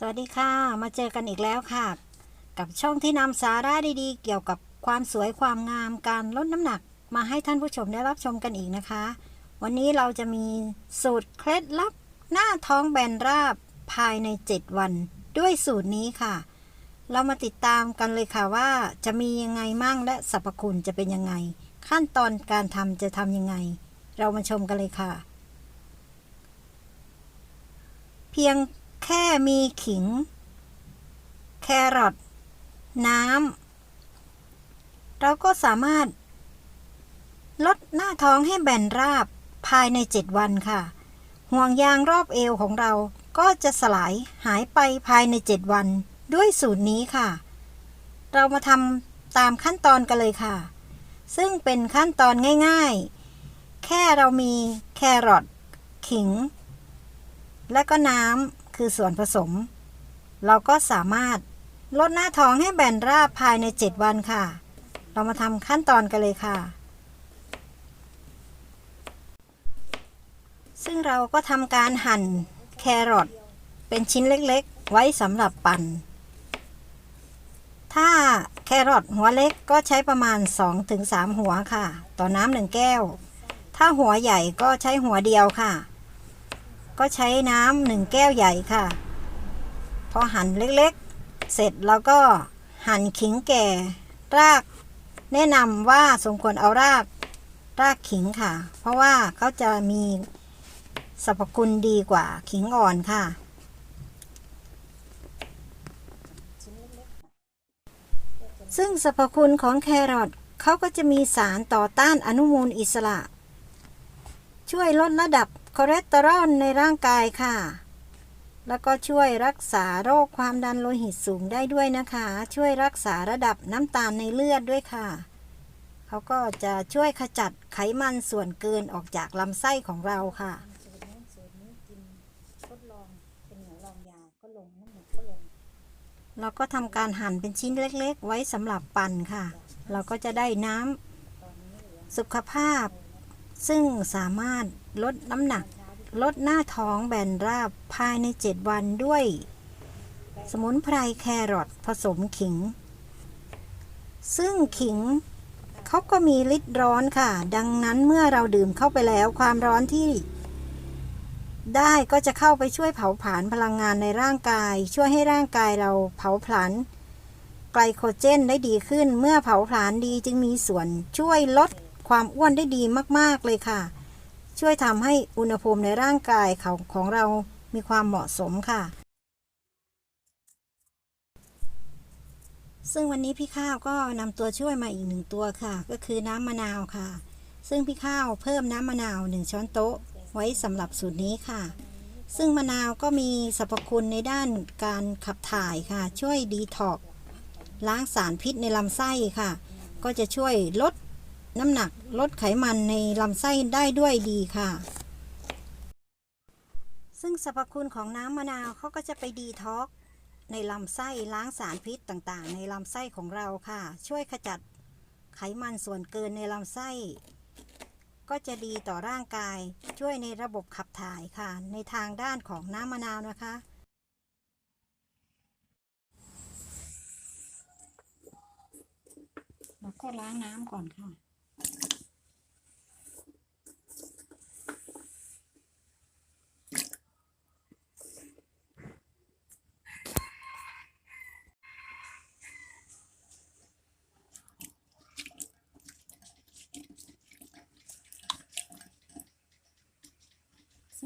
สวัสดีค่ะ มาเจอกันอีกแล้วค่ะ กับช่องที่นำสาระดีๆ เกี่ยวกับความสวยความงามการลดน้ำหนัก มาให้ท่านผู้ชมได้รับชมกันอีกนะคะ วันนี้เราจะมีสูตรเคล็ดลับ หน้าท้องแบนราบภายใน 7 วัน ด้วยสูตรนี้ค่ะ เรามาติดตามกันเลยค่ะว่าจะมียังไงมั่งและสรรพคุณจะเป็นยังไง ขั้นตอนการทำจะทำยังไง เรามาชมกันเลยค่ะ เพียง แค่มีขิง แครอทน้ำเราก็สามารถ ลดหน้าท้องให้แบนราบภายใน 7 วันค่ะ ห่วงยางรอบเอวของเราก็จะสลายหายไปภายใน 7 วันด้วยสูตรนี้ค่ะ เรามาทำตามขั้นตอนกันเลยค่ะ ซึ่งเป็นขั้นตอนง่ายๆ แค่เรามีแครอทขิง และก็น้ำ คือส่วนผสม เราก็สามารถลดหน้าท้องให้แบนราบภายใน 7 วันค่ะ เรามาทำขั้นตอนกันเลยค่ะ ซึ่งเราก็ทำการหั่นแครอทเป็นชิ้นเล็กๆ ไว้สำหรับปั่น ถ้าแครอทหัวเล็กก็ใช้ประมาณ 2-3 หัวค่ะ ต่อน้ำหนึ่งแก้ว ถ้าหัวใหญ่ก็ใช้หัวเดียวค่ะ ก็ใช้น้ำหนึ่งแก้วใหญ่ค่ะ พอหั่นเล็กๆ เสร็จแล้วก็หั่นขิงแก่ ราก แนะนำว่าสมควรเอารากรากขิงค่ะ เพราะว่าเขาจะมีสรรพคุณดีกว่าขิงอ่อนค่ะ ซึ่งสรรพคุณของแครอทเขาก็จะมีสารต่อต้านอนุมูลอิสระ ช่วยลดระดับ คอเลสเตอรอลในร่างกายค่ะ แล้วก็ช่วยรักษาโรคความดันโลหิตสูงได้ด้วยนะคะ ช่วยรักษาระดับน้ำตาลในเลือดด้วยค่ะเขาก็จะช่วยขจัดไขมันส่วนเกินออกจากลำไส้ของเราค่ะเราก็ทำการหั่นเป็นชิ้นเล็ก ๆ ไว้สำหรับปั่นค่ะ เราก็จะได้น้ำสุขภาพ ซึ่งสามารถลดน้ำหนัก ลดหน้าท้องแบนราบภายใน 7 วันด้วย สมุนไพรแครอทผสมขิง ซึ่งขิงเขาก็มีฤทธิ์ร้อนค่ะ ดังนั้นเมื่อเราดื่มเข้าไปแล้วความร้อนที่ ได้ก็จะเข้าไปช่วยเผาผลาญพลังงานในร่างกาย ช่วยให้ร่างกายเราเผาผลาญไกลโคเจนได้ดีขึ้น เมื่อเผาผลาญดีจึงมีส่วนช่วยลดความอ้วนได้ดีมาก ๆ เลยค่ะ ช่วยทำให้อุณหภูมิในร่างกายของของเรามีความเหมาะสมค่ะ ซึ่งวันนี้พี่ข้าวก็นำตัวช่วยมาอีกหนึ่งตัวค่ะ ก็คือน้ำมะนาวค่ะ ซึ่งพี่ข้าวเพิ่มน้ำมะนาวหนึ่งช้อนโต๊ะ ไว้สำหรับสูตรนี้ค่ะ ซึ่งมะนาวก็มีสรรพคุณในด้านการขับถ่ายค่ะ ช่วยดีท็อกล้างสารพิษในลำไส้ค่ะ ก็จะช่วยลด น้ำหนักลดไขมันในลำไส้ได้ด้วยดีค่ะ ซึ่งสรรพคุณของน้ำมะนาวเขาก็จะไปดีท็อกในลำไส้ล้างสารพิษต่างๆ ในลำไส้ของเราค่ะ ช่วยขจัดไขมันส่วนเกินในลำไส้ ก็จะดีต่อร่างกาย ช่วยในระบบขับถ่ายค่ะ ในทางด้านของน้ำมะนาวนะคะแล้วก็ล้างน้ำก่อนค่ะ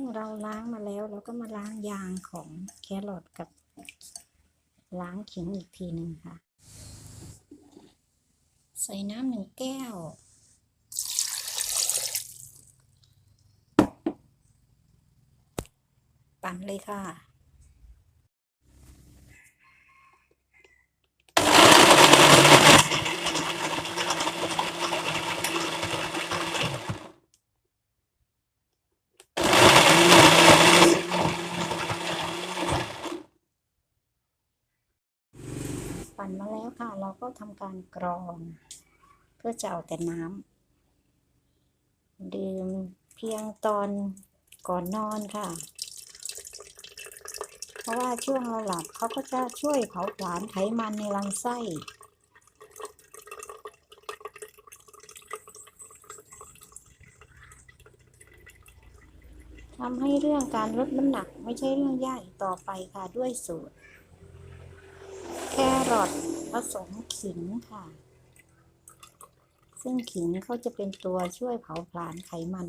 ซึ่งเราล้างมาแล้วเราก็มาล้างยางของแครอทกับล้างขิงอีกทีหนึ่งค่ะ ใส่น้ำหนึ่งแก้ว ปั่นเลยค่ะ ปั่นมาแล้วค่ะ เราก็ทำการกรอง เพื่อจะเอาแต่น้ำดื่มเพียงตอนก่อนนอนค่ะ เพราะว่าช่วงเราหลับเขาก็จะช่วยเผาผลาญไขมันในลำไส้ทำให้เรื่องการลดน้ำหนักไม่ใช่เรื่องยากอีกต่อไปค่ะด้วยสูตร รอทผสมขิงค่ะ ซึ่งขิงเขาจะเป็นตัวช่วยเผาผลาญไขมัน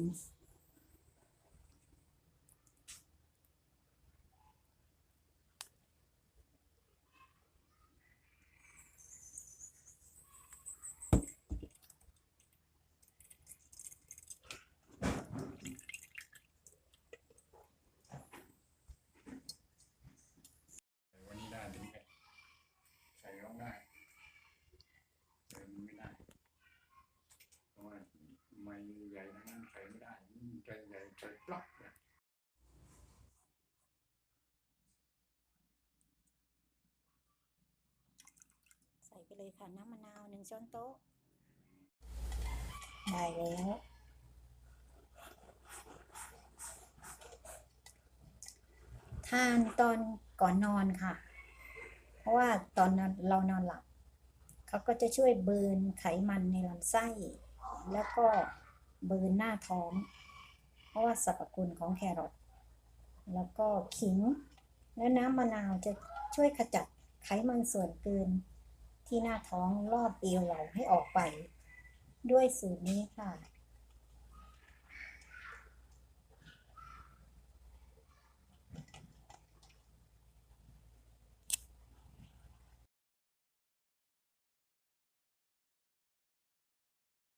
วันนี้ได้ถึงเนี่ยใส่ร้ องได้แต่มันไม่ได้เพราะว่าไม่ใหญ่นั้นใส่ไม่ได้ใจใหญ่ใส่ปลั๊กเนี่ยใส่ไปเลยค่ะน้ำมะนาวหนึ่งช้อนโต๊ะได้แล้วทานตอนก่อนนอนค่ะ เพราะว่าตอนนอนเรานอนหลับเขาก็จะช่วยเบิร์นไขมันในลำไส้ แล้วก็เบิร์นหน้าท้อง เพราะว่าสรรพคุณของแครอทแล้วก็ขิง และน้ำมะนาวจะช่วยขจัดไขมันส่วนเกินที่หน้าท้องรอบเอวเราให้ออกไป ด้วยสูตรนี้ค่ะ